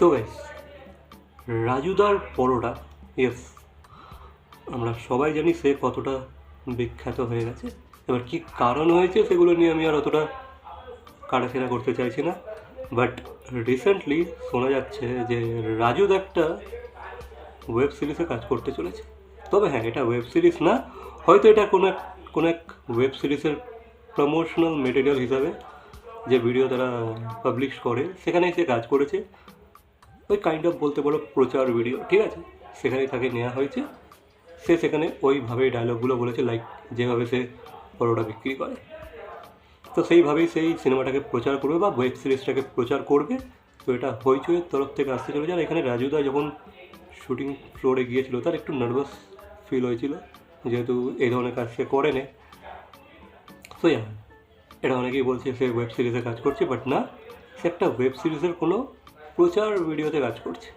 তো গাইস রাজুদার পরোটা ইয়েস আমরা সবাই জানি সে কতটা বিখ্যাত হয়ে গেছে। এবার কি কারণ হয়েছে সেগুলো নিয়ে আমি আর অতটা কাটাছেড়া করতে চাইছি না। বাট রিসেন্টলি শোনা যাচ্ছে যে রাজুদ একটা ওয়েব সিরিজে কাজ করতে চলেছে। তবে হ্যাঁ এটা ওয়েব সিরিজ না। হয়তো এটা কোনো এক কোনো এক ওয়েব সিরিজের প্রমোশনাল মেটেরিয়াল হিসাবে যে ভিডিও তারা পাবলিশ করে, সেখানেই সে কাজ করেছে। ওই কাইন্ড অফ বলতে পারো প্রচার ভিডিও ঠিক আছে? সেখানেই তাকে নেওয়া হয়েছে। সে সেখানে ওইভাবেই ডায়লগগুলো বলেছে লাইক যেভাবে সে পরোটা বিক্রি করে। তো সেইভাবেই সেই সিনেমাটাকে প্রচার করবে বা ওয়েব সিরিজটাকে প্রচার করবে। তো এটা হইচইয়ের তরফ থেকে আসতে চলেছে। আর এখানে রাজুদা যখন শুটিং ফ্লোরে গিয়েছিল, তার একটু নার্ভাস ফিল হয়েছিল, যেহেতু এই ধরনের কাজ সে করেনি। তো ইয়া এটা অনেকেই বলছে সে ওয়েব সিরিজে কাজ করছে বাট না, সে একটা ওয়েব সিরিজের কোনো প্রচার ভিডিওতে কাজ করছে।